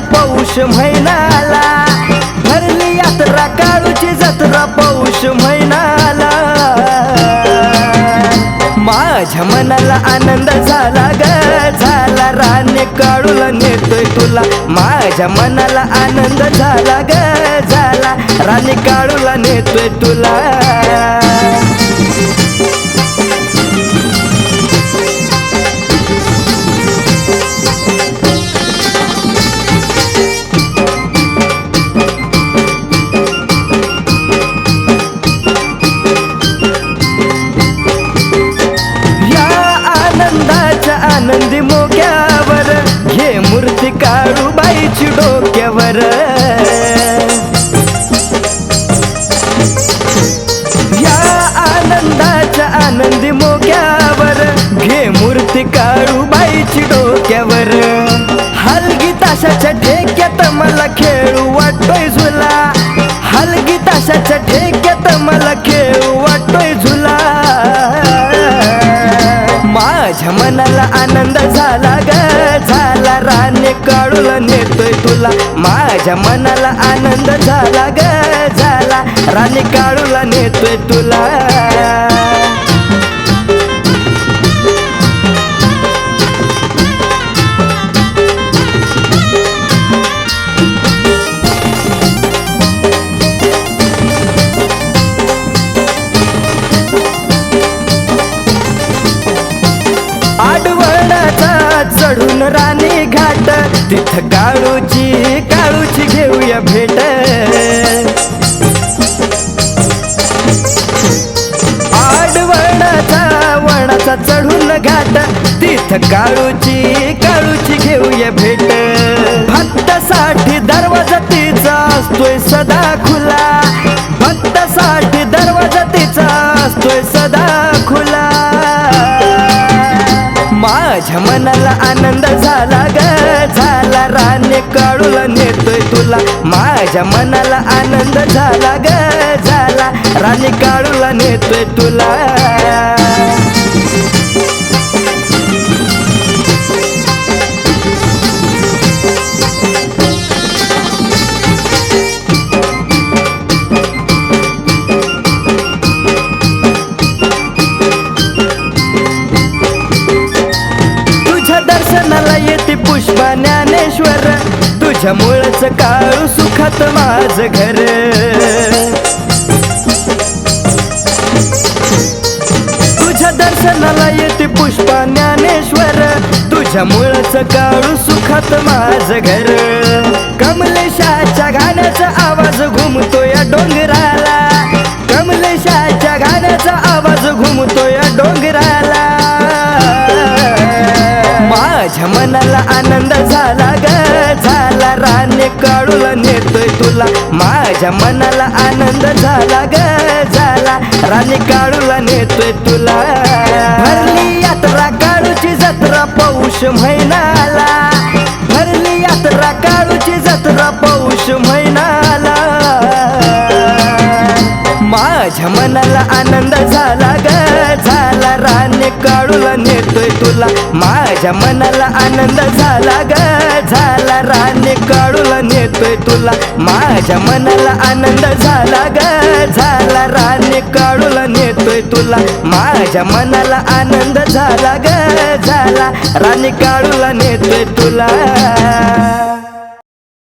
पौष महिनाला भरली यात्रा काळूची जत्रा पौष महिनाला माझ्या मनाला आनंद झाला ग झाला राणे काळूला नेतोय तुला. माझ्या मनाला आनंद झाला ग झाला राणे काळूला नेतोय तुला. काळूबाईची डोक्यावर. या आनंदाच्या आनंदी मोक्यावर घे मूर्ती काळूबाईची डोक्यावर. हलगी ताशाच्या ठेक्यात मला खेळू वाटतोय झुला. हलगी ताशाच्या ठेक्यात मला खेळू वाटतोय झुला. माझ्या मनाला आनंद झाला ग. राणे नेतोय तुला. माझ्या मनाला आनंद झाला ग झाला. राणी काळूला नेतोय तुला. चढून राणी घाट. तिथ काळूची काळूची घेऊया भेट. आडवणाचा वणाचा चढून घाट. तिथ काळूची काळूची घेऊया भेट. भक्तासाठी दरवाजा तिचा असतोय सदा खुला. भक्तासाठी दरवाजा तिचा असतोय सदा खुला. माझ्या मनाला आनंद झाला ग. झाला राणे काढूला नेतोय तुला. माझ्या मनाला आनंद झाला ग. झाला राणे काढूला नेतोय तुला. पुष्प ज्ञानेश्वर तुझ्या मुळच काळू सुखात माझ घर. तुझ्या दर्शनाला येते पुष्प ज्ञानेश्वर तुझ्या मुळच काळू सुखात माझ घर. कमलेशाच्या गाण्याचा आवाज घुमतोय डोंगराला. कमलेशाच्या गाण्याचा आवाज घुमतोय माझ्या मनाला आनंद झाला ग. झाला राणे काढूला नेतोय तुला. माझ्या मनाला आनंद झाला ग. झाला राणे काढूला नेतोय तुला. भरली यात्रा काळूची जत्रा पौष महिना. माझ्या मनाला आनंद झाला ग. झाला राणे काढूला नेतोय तुला. माझ्या मनाला आनंद झाला ग. झाला राणे काढूला नेतोय तुला. माझ्या मनाला आनंद झाला ग. झाला राणे काढूला नेतोय तुला. माझ्या मनाला आनंद झाला ग. झाला राणे काढूला नेतोय तुला.